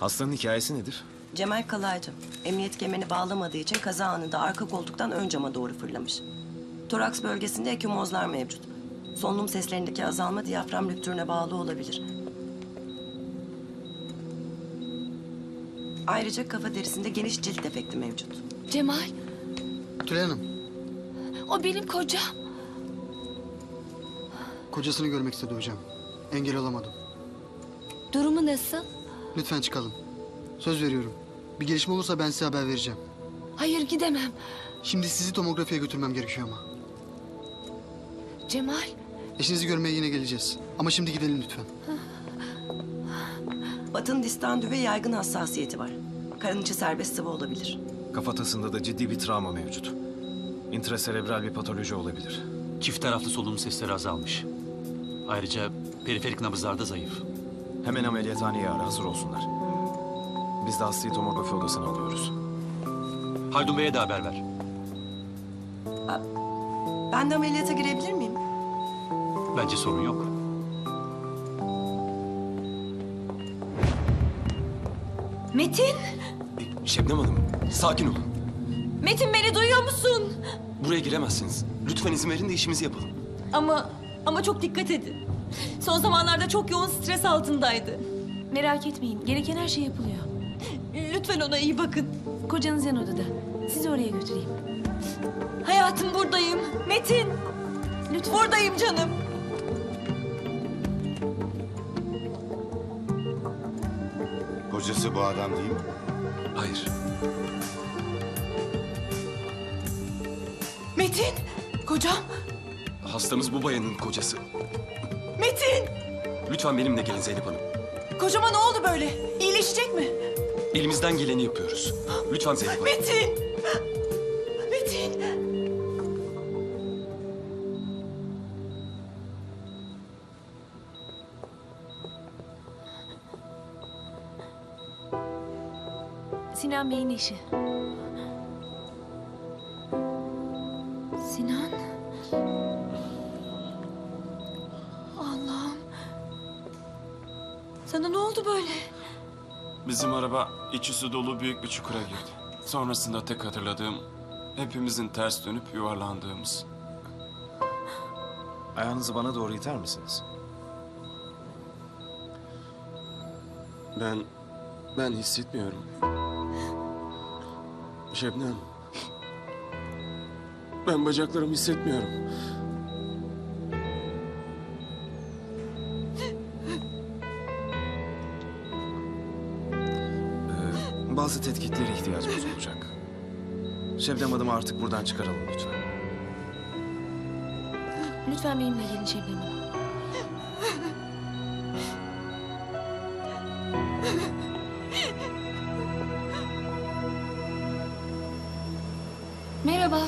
Hastanın hikayesi nedir? Cemal Kalaycı. Emniyet kemerini bağlamadığı için kaza anında arka koltuktan ön cama doğru fırlamış. Toraks bölgesinde ekümozlar mevcut. Solunum seslerindeki azalma diyafram rüptürüne bağlı olabilir. Ayrıca kafa derisinde geniş cilt defekti mevcut. Cemal, Tülay Hanım, o benim kocam. kocasını görmek istedi hocam. Engel olamadım. Durumu nasıl? Lütfen çıkalım. Söz veriyorum. Bir gelişme olursa ben size haber vereceğim. Hayır gidemem. Şimdi sizi tomografiye götürmem gerekiyor ama. Cemal, Eşinizi görmeye yine geleceğiz. Ama şimdi gidelim lütfen. Batın distandü ve yaygın hassasiyeti var. Karın içi serbest sıvı olabilir. Kafatasında da ciddi bir travma mevcut. İntraserebral bir patoloji olabilir. Çift taraflı solunum sesleri azalmış. Ayrıca periferik nabızlarda zayıf. Hemen ameliyathaneye ara, hazır olsunlar. Biz de hastayı tomografi odasına alıyoruz. Haldun Bey'e de haber ver. Ben de ameliyata girebilir miyim? Bence sorun yok. Metin! Şebnem Hanım, sakin olun. Metin beni duyuyor musun? Buraya giremezsiniz. Lütfen izin verin de işimizi yapalım. Ama ama çok dikkat edin. Son zamanlarda çok yoğun stres altındaydı. Merak etmeyin. Gereken her şey yapılıyor. Lütfen ona iyi bakın. Kocanız yan odada. Sizi oraya götüreyim. Hayatım buradayım. Metin, Lütfen. buradayım canım. Kocası bu adam değil mi? Hayır. Metin, kocam. Hastamız bu bayanın kocası. Metin, Lütfen benimle gelin Zeynep Hanım. kocama ne oldu böyle? İyileşecek mi? Elimizden geleni yapıyoruz. Lütfen Zeynep Hanım. Metin. Metin. Sinan Bey'in eşi. Sinan? Sana ne oldu böyle? Bizim araba içi su dolu büyük bir çukura girdi. Sonrasında tek hatırladığım hepimizin ters dönüp yuvarlandığımız. Ayağınızı bana doğru iter misiniz? Ben ben hissetmiyorum. Şebnem. Ben bacaklarımı hissetmiyorum. Bazı tetkiklere ihtiyacımız olacak. Şebnem Hanım'ı artık buradan çıkaralım lütfen. Lütfen benimle gelin Şebnem Hanım. merhaba.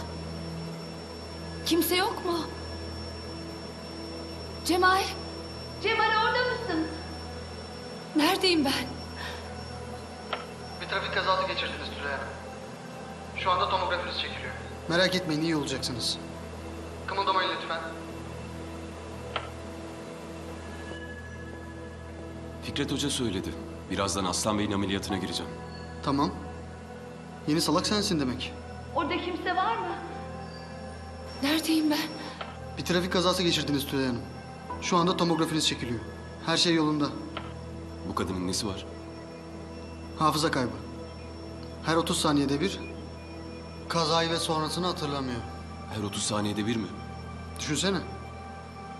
Kimse yok mu? Cemal! Cemal orada mısın? Neredeyim ben? Trafik kazası geçirdiniz Tülay Hanım. Şu anda tomografiniz çekiliyor. Merak etmeyin iyi olacaksınız. Kımıldamayın lütfen. Fikret Hoca söyledi. Birazdan Aslan Bey'in ameliyatına gireceğim. Tamam. Yeni salak sensin demek. Orada kimse var mı? Neredeyim ben? Bir trafik kazası geçirdiniz Tülay Hanım. Şu anda tomografiniz çekiliyor. Her şey yolunda. Bu kadının nesi var? Hafıza kaybı. Her 30 saniyede bir kazayı ve sonrasını hatırlamıyor. Her 30 saniyede bir mi? Düşünsene.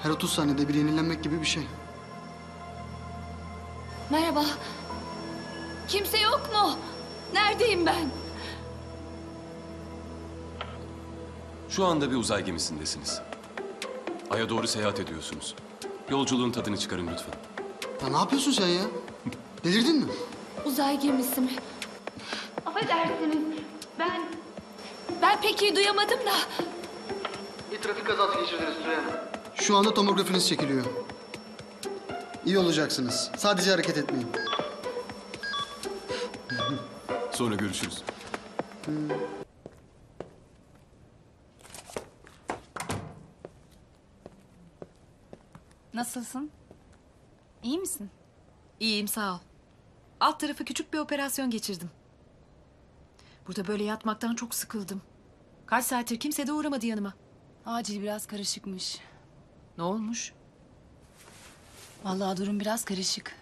Her 30 saniyede bir yenilenmek gibi bir şey. Merhaba. Kimse yok mu? Neredeyim ben? Şu anda bir uzay gemisindesiniz. Ay'a doğru seyahat ediyorsunuz. Yolculuğun tadını çıkarın lütfen. Ya ne yapıyorsun sen ya? Delirdin mi? Uzay gemisi mi? Affedersiniz. Ben... Ben pek iyi duyamadım da. Bir trafik kazası geçirdiniz Hanım. Şu anda tomografiniz çekiliyor. İyi olacaksınız. Sadece hareket etmeyin. Sonra görüşürüz. Nasılsın? İyi misin? İyiyim sağ ol. Alt tarafı küçük bir operasyon geçirdim. Burada böyle yatmaktan çok sıkıldım. Kaç saattir kimse de uğramadı yanıma. Acil biraz karışıkmış. Ne olmuş? Vallahi durum biraz karışık.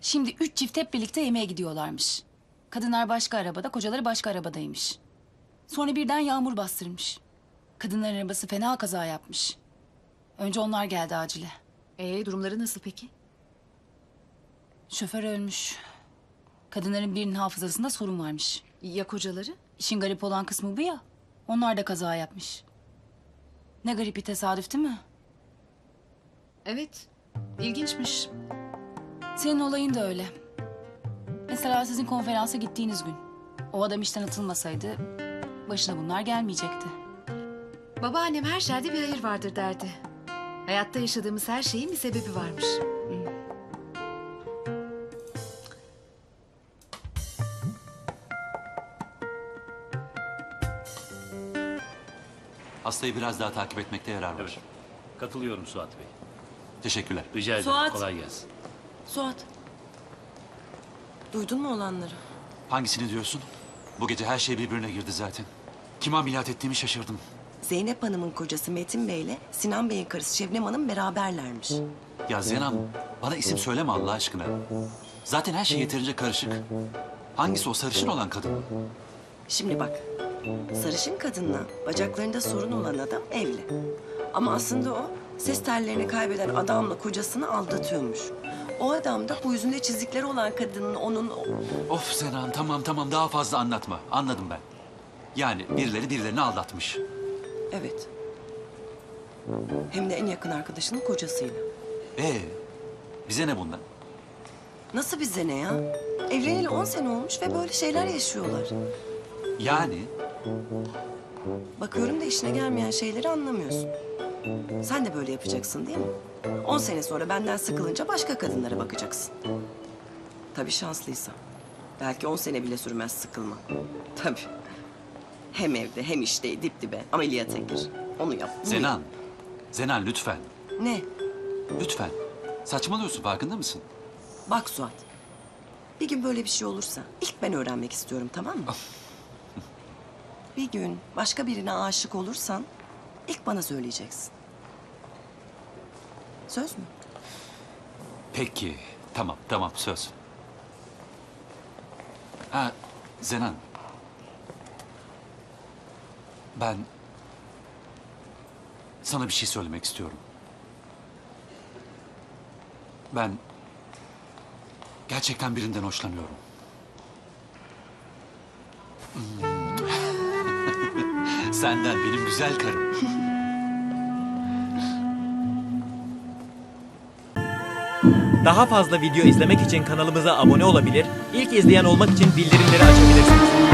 Şimdi üç çift hep birlikte yemeğe gidiyorlarmış. Kadınlar başka arabada, kocaları başka arabadaymış. Sonra birden yağmur bastırmış. Kadınların arabası fena kaza yapmış. Önce onlar geldi acile. Ee, durumları nasıl peki? Şoför ölmüş. Kadınların birinin hafızasında sorun varmış. Ya kocaları? İşin garip olan kısmı bu ya. Onlar da kaza yapmış. Ne garip bir tesadüf değil mi? Evet. İlginçmiş. Senin olayın da öyle. Mesela sizin konferansa gittiğiniz gün. O adam işten atılmasaydı başına bunlar gelmeyecekti. Babaannem her şerde bir hayır vardır derdi. Hayatta yaşadığımız her şeyin bir sebebi varmış. Hastayı biraz daha takip etmekte yarar var. Evet. Katılıyorum Suat Bey. Teşekkürler. Rica ederim. Suat. Kolay gelsin. Suat. Duydun mu olanları? Hangisini diyorsun? Bu gece her şey birbirine girdi zaten. Kim ameliyat ettiğimi şaşırdım. Zeynep Hanım'ın kocası Metin Bey ile Sinan Bey'in karısı Şebnem Hanım beraberlermiş. Ya Zeynep bana isim söyleme Allah aşkına. Zaten her şey yeterince karışık. Hangisi o sarışın olan kadın? Şimdi bak. Sarışın kadınla bacaklarında sorun olan adam evli. Ama aslında o ses tellerini kaybeden adamla kocasını aldatıyormuş. O adam da bu yüzünde çizikleri olan kadının onun... Of Zenan tamam tamam daha fazla anlatma. Anladım ben. Yani birileri birilerini aldatmış. Evet. Hem de en yakın arkadaşının kocasıyla. Ee, bize ne bundan? Nasıl bize ne ya? Evleneli 10 sene olmuş ve böyle şeyler yaşıyorlar. Yani Bakıyorum da işine gelmeyen şeyleri anlamıyorsun. Sen de böyle yapacaksın değil mi? 10 sene sonra benden sıkılınca başka kadınlara bakacaksın. Tabii şanslıysan. Belki 10 sene bile sürmez sıkılma. Tabii. Hem evde hem işte dip dibe ameliyata gir. Onu yap. bunu Zenan. yap. Zenan lütfen. Ne? Lütfen. Saçmalıyorsun farkında mısın? Bak Suat. Bir gün böyle bir şey olursa ilk ben öğrenmek istiyorum tamam mı? Bir gün başka birine aşık olursan ilk bana söyleyeceksin. Söz mü? Peki. Tamam tamam söz. Ha Zenan. Ben sana bir şey söylemek istiyorum. Ben gerçekten birinden hoşlanıyorum. Hmm. Senden benim güzel karım. Daha fazla video izlemek için kanalımıza abone olabilir, ilk izleyen olmak için bildirimleri açabilirsiniz.